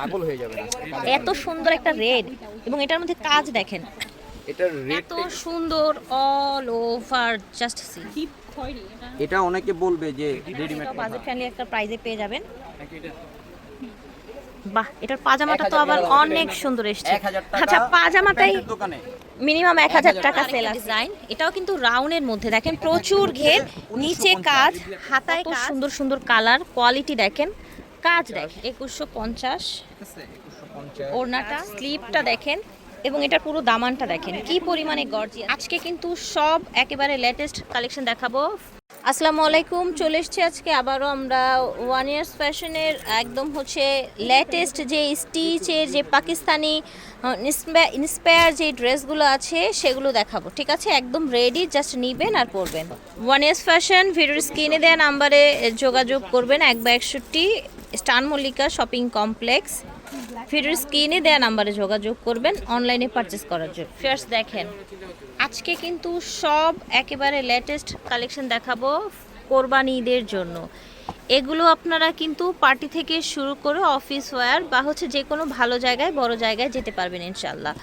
পাগল হয়ে যাবেন এত সুন্দর একটা রেড এবং এটার মধ্যে কাজ দেখেন। রেট এত সুন্দর অল ওভার জাস্ট সি এটা অনেকে বলবে যে রেডিমেড বাজেট ফ্রেন্ডলি একটা প্রাইজে পেয়ে যাবেন। বাহ এটার পাজামাটা তো আবার অনেক সুন্দর এসছে। আচ্ছা পাজামাটাই মিনিমাম এক হাজার টাকা সেল ডিজাইন এটাও কিন্তু রাউন্ডের মধ্যে। দেখেন প্রচুর ঘের নিচে কাজ হাতায় কাজ। সুন্দর সুন্দর কালার কোয়ালিটি দেখেন। কাজ দেখেন, একুশশো পঞ্চাশ। ওড়নাটা, স্লিপটা দেখেন, এবং এটার পুরো দামানটা দেখেন। কি পরিমাণে গর্জি আজকে কিন্তু সব একেবারে লেটেস্ট কালেকশন দেখাবো। আসসালামু আলাইকুম, চলে এসেছি আজকে আবারও আমরা ওয়ান ইয়ার্স ফ্যাশনের একদম হচ্ছে লেটেস্ট যে স্টিচের, যে পাকিস্তানি ইন্সপায়ার যে ড্রেসগুলো আছে, সেগুলো দেখাবো, ঠিক আছে? একদম রেডি জাস্ট নিবেন আর পরবেন। ওয়ান ইয়ার্স ফ্যাশন ভিডিওর স্ক্রিনে দেওয়া নাম্বারে যোগাযোগ করবেন এক বা একষট্টি। স্টান মল্লিকা শপিং কমপ্লেক্স। ভিডিওর স্ক্রিনে দেওয়া নাম্বারে যোগাযোগ করবেন, অনলাইনে পারচেস করার জন্য। ফার্স্ট দেখেন, আজকে কিন্তু সব একেবারে লেটেস্ট কালেকশন দেখাবো কোরবানি ঈদের জন্য। এগুলো আপনারা কিন্তু পার্টি থেকে শুরু করে অফিস ওয়্যার বা হচ্ছে যে কোনো ভালো জায়গায়, বড় জায়গায় যেতে পারবেন ইনশাল্লাহ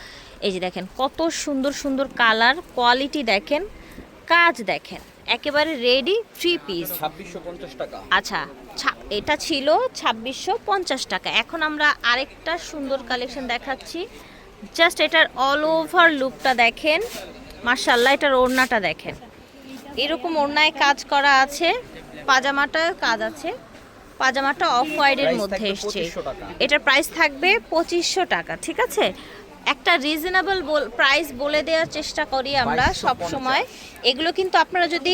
এই যে দেখেন, কত সুন্দর সুন্দর কালার কোয়ালিটি দেখেন, কাজ দেখেন। একেবারে রেডি থ্রি পিস ছাব্বিশশো পঞ্চাশ টাকা। আচ্ছা এটা ছিল ছাব্বিশশো পঞ্চাশ টাকা। এখন আমরা আরেকটা সুন্দর কালেকশন দেখাচ্ছি। জাস্ট এটার অল ওভার লুকটা দেখেন। মার্শাল্লাহ এটার ওড়নাটা দেখেন। এরকম ওড়নায় কাজ করা আছে পাজামাটায় কাজ আছে। পাজামাটা অফ হোয়াইটের মধ্যে এসছে। এটার প্রাইস থাকবে পঁচিশশো টাকা ঠিক আছে? একটা রিজনেবল প্রাইস বলে দেওয়ার চেষ্টা করি আমরা 2250 সব সময়। এগুলো কিন্তু আপনারা যদি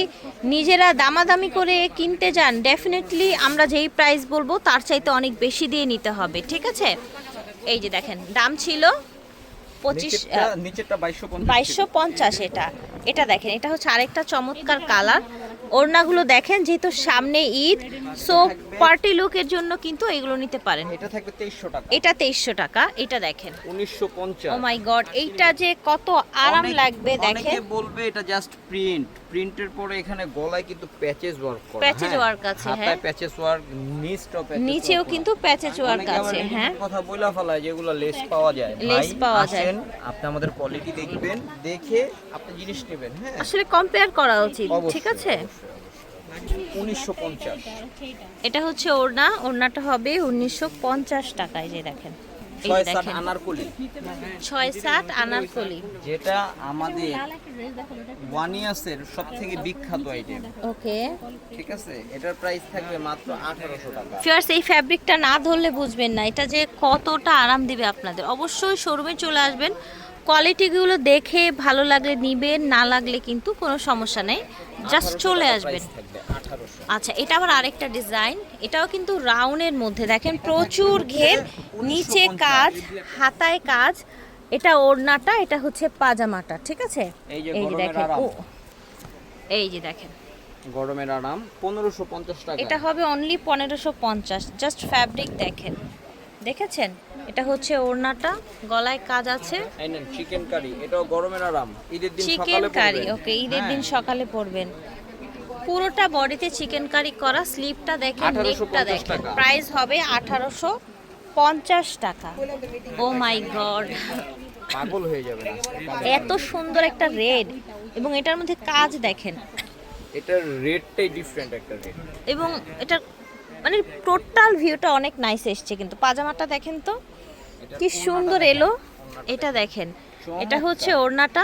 নিজেরা দামাদামি করে কিনতে যান ডেফিনেটলি আমরা যেই প্রাইস বলব তার চাইতে অনেক বেশি দিয়ে নিতে হবে ঠিক আছে? এই যে দেখেন দাম ছিল পঁচিশ বাইশশো পঞ্চাশ। এটা। এটা দেখেন এটা হচ্ছে আরেকটা চমৎকার কালার ওড়নাগুলো দেখেন যেহেতু সামনে ঈদ সো পার্টি লুকের জন্য কিন্তু এগুলো নিতে পারেন। এটা থাকবে তেইশশো টাকা। এটা তেইশশো টাকা এটা দেখেন। উনিশশো ও মাই গড এইটা যে কত আরাম লাগবে দেখেন। অনেকে বলবে এটা জাস্ট প্রিন্ট প্রিন্টের পরে এখানে গলায় কিন্তু প্যাচেস ওয়ার্ক করা। হ্যাঁ? work আছে, হ্যাঁ। হাতায় প্যাচেস ওয়ার্ক নিচটাও প্যাচেস নিচেও কিন্তু প্যাচেজ ওয়ার্ক আছে হ্যাঁ। কথা বইলা ফেলায় যেগুলো লেস পাওয়া যায়। লেস পাওয়া যায়। আপনি আমাদের কোয়ালিটি দেখবেন দেখে আপনি জিনিস নেবেন হ্যাঁ। আসলে কম্পেয়ার করা উচিত ঠিক আছে? উনিশশো পঞ্চাশ। এটা হচ্ছে ওড়না ওড়নাটা হবে উনিশশো পঞ্চাশ টাকায় যে দেখেন। ছয় সাত দেখেন। আনারকলি। ছয় সাত আনারকলি। যেটা আমাদের ওয়ান সব থেকে বিখ্যাত আইটেম ওকে। ঠিক আছে? এটার প্রাইস থাকবে মাত্র আঠারোশো টাকা। ফিয়ার্স এই ফ্যাব্রিকটা না ধরলে বুঝবেন না। এটা যে কতটা আরাম দিবে আপনাদের। অবশ্যই শোরুমে চলে আসবেন। কোয়ালিটিগুলো দেখে ভালো লাগলে নিবেন না লাগলে কিন্তু কোনো সমস্যা নেই। জাস্ট চলে আসবেন। আচ্ছা এটা আবার আরেকটা ডিজাইন এটাও কিন্তু রাউন্ডের মধ্যে। দেখেন প্রচুর ঘের নিচে কাজ হাতায় কাজ। এটা ওড়নাটা এটা হচ্ছে পাজামাটা ঠিক আছে? এই যে দেখেন ও এই যে দেখেন। গরমের আরাম পনেরোশো পঞ্চাশ টাকা। এটা হবে অনলি পনেরোশো পঞ্চাশ জাস্ট ফ্যাব্রিক দেখেন। দেখেছেন? এটা হচ্ছে ওড়নাটা গলায় কাজ আছে। চিকেন কারি এটাও গরমের আরাম। ঈদের দিন চিকেন কারি ওকে ঈদের দিন হ্যাঁ, সকালে পরবেন। পুরোটা বডিতে চিকেন কারি করা স্লিপটা দেখেন 1850 নেকটা দেখেন। প্রাইস হবে আঠারোশো পঞ্চাশ টাকা। ও মাই গড পাগল হয়ে আজকে। এত সুন্দর একটা রেড এবং এটার মধ্যে কাজ দেখেন। এটার রেটটাই ডিফারেন্ট একটা রেট এবং এটা মানে টোটাল ভিউটা অনেক নাইস এসছে কিন্তু। পাজামাটা দেখেন তো কি সুন্দর এলো। এটা দেখেন। এটা হচ্ছে ওড়নাটা।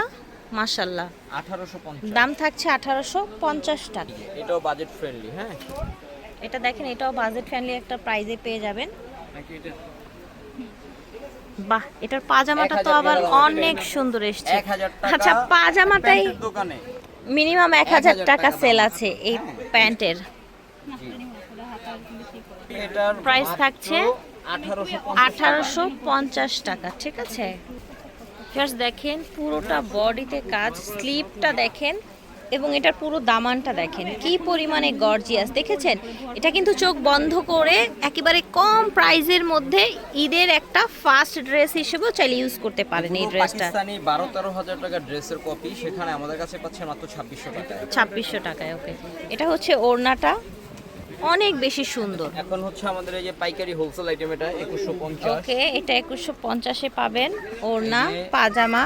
মাশাল্লাহ আঠারোশো দাম থাকছে আঠারোশো পঞ্চাশ টাকা। এটাও বাজেট ফ্রেন্ডলি হ্যাঁ? এটা দেখেন এটাও বাজেট ফ্রেন্ডলি একটা প্রাইজে পেয়ে যাবেন। বাহ এটার পাজামাটা তো আবার অনেক সুন্দর এসছে। আচ্ছা পাজামাটাই মিনিমাম এক হাজার টাকা সেল আছে এই হ্যাঁ। প্যান্টের। Price থাকছে আঠারোশো পঞ্চাশ টাকা ঠিক আছে? জাস্ট দেখেন পুরোটা বডিতে কাজ স্লিপটা দেখেন এবং এটার পুরো দামানটা দেখেন। কি পরিমাণে গর্জিয়াস দেখেছেন? এটা কিন্তু চোখ বন্ধ করে একেবারে কম প্রাইজের মধ্যে ঈদের একটা ফার্স্ট ড্রেস হিসেবেও চাইলে ইউজ করতে পারেন এই ড্রেসটা। পাকিস্তানি বারো তেরো হাজার টাকা ড্রেসের কপি সেখানে আমাদের কাছে পাচ্ছে মাত্র ছাব্বিশশো টাকা। ছাব্বিশশো টাকায় ওকে এটা হচ্ছে ওড়নাটা অনেক বেশি সুন্দর। এখন হচ্ছে আমাদের এই যে পাইকারি হোলসেল আইটেম এটা একুশশো পঞ্চাশ। ওকে এটা একুশশো পঞ্চাশে পাবেন। ওড়না পাজামা।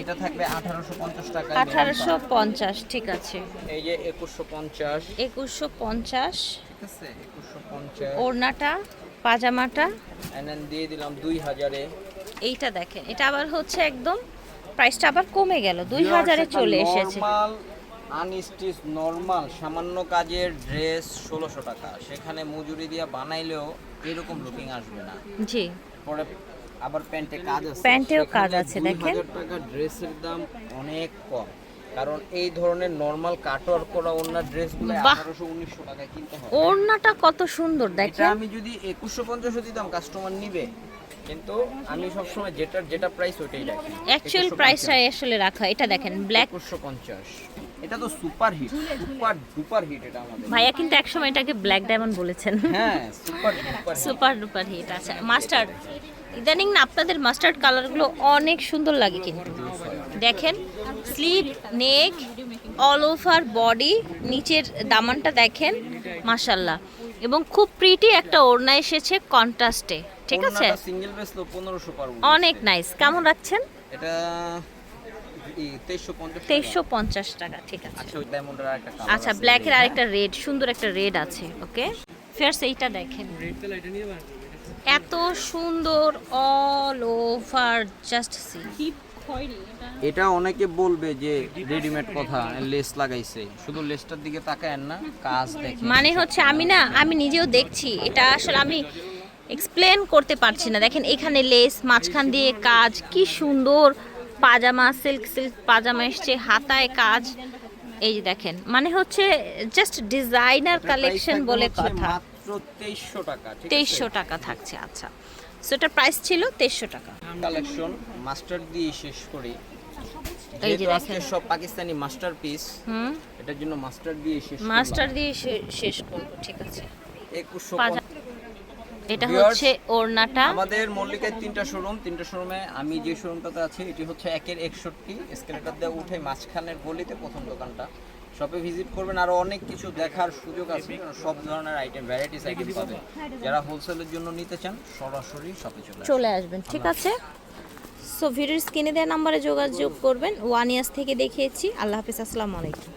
এটা থাকবে আঠারোশো পঞ্চাশ টাকা আঠারোশো পঞ্চাশ ঠিক আছে। এই যে একুশশো পঞ্চাশ। একুশশো পঞ্চাশ। ঠিক আছে একুশশো পঞ্চাশ। ওড়নাটা পাজামাটা। এনএন দিয়ে দিলাম দুই হাজারে। এইটা দেখেন এটা আবার হচ্ছে একদম প্রাইসটা আবার কমে গেল দুই হাজারে চলে এসেছে। নর্মাল আনস্টিচ নর্মাল সামান্য কাজের ড্রেস ষোলোশো টাকা। সেখানে মজুরি দিয়ে বানাইলেও এরকম লুকিং আসবে না। জি। পরে আবার প্যান্টে কাজ আছে। প্যান্টেও কাজ আছে, 2000 দেখেন। টাকা ড্রেসের দাম অনেক কম। কারণ এই ধরনের নর্মাল কাটওয়ার করা অন্য ড্রেসগুলো বাহ। আঠারোশো উনিশশো টাকায় কিনতে হয় ওড়নাটা কত সুন্দর এটা দেখেন। আমি যদি একুশশো পঞ্চাশও দিতাম কাস্টমার নিবে। কিন্তু আমি সবসময় যেটা যেটা প্রাইস ওইটাই রাখি। অ্যাকচুয়াল প্রাইসটা আসলে রাখা এটা দেখেন ব্ল্যাক একুশশো পঞ্চাশ। এটা তো super hit super duper hit এটা আমাদের। ভাইয়া কিন্তু একসময় এটাকে ব্ল্যাক ডায়মন্ড বলেছেন। হ্যাঁ সুপার সুপার ডুপার হিট আচ্ছা মাস্টার্ড ইদানিং না আপনাদের মাস্টার্ড কালারগুলো অনেক সুন্দর লাগে কিন্তু। দেখেন sleeve neck all over body নিচের দামানটা দেখেন মাশাল্লাহ এবং খুব প্রিটি একটা ওড়না এসেছে কন্ট্রাস্টে ঠিক আছে? সিঙ্গেল পনেরোশো পারব অনেক নাইস কেমন রাখছেন? এটা তেইশশো পঞ্চাশ টাকা। ঠিক আছে। আচ্ছা আচ্ছা ব্ল্যাকের আরেকটা রেড সুন্দর একটা রেড আছে ওকে ফেয়ার্স এইটা দেখেন। এত সুন্দর অল ওভার জাস্ট সি এটা অনেকে বলবে যে রেডিমেড কথা লেস লাগাইছে। শুধু লেসটার দিকে তাকায়েন না কাজ দেখে মানে হচ্ছে আমি না আমি নিজেও দেখছি এটা আসলে আমি এক্সপ্লেন করতে পারছি না। দেখেন এখানে লেস মাঝখান দিয়ে কাজ কি সুন্দর। পাজামা সিল্ক সিল্ক পাজামা এসছে হাতায় কাজ। এই যে দেখেন মানে হচ্ছে জাস্ট ডিজাইনার কালেকশন বলে কথা। তেইশশো টাকা তেইশশো টাকা থাকছে আচ্ছা। সো এটার প্রাইস ছিল তেইশশো টাকা। কালেকশন মাস্টার দিয়ে শেষ করি। এই যে দেখেন। সব পাকিস্তানি মাস্টার পিস এটার জন্য মাস্টার দিয়ে শেষ মাস্টার দিয়ে শেষ করব ঠিক আছে। একুশশো পাজা এটা হচ্ছে ওড়নাটা। আমাদের মল্লিকায় তিনটা শোরুম তিনটা শোরুমে আমি যে শোরুমটাতে আছি এটি হচ্ছে একের একষট্টি। এসকেলেটার দিয়ে উঠে মাঝখানের গলিতে প্রথম দোকানটা। শপে ভিজিট করবেন। আরও অনেক কিছু দেখার সুযোগ আছে। সব ধরনের আইটেম ভ্যারাইটিস আইটেম পাবেন। যারা হোলসেলের জন্য নিতে চান সরাসরি শপে চলে আসবেন। চলে আসবেন ঠিক আছে? সো ভিডিওর স্ক্রিনে দেওয়া নাম্বারে যোগাযোগ করবেন। ওয়ান ইয়ার্স থেকে দেখিয়েছি। আল্লাহ হাফিজ আসসালামু আলাইকুম।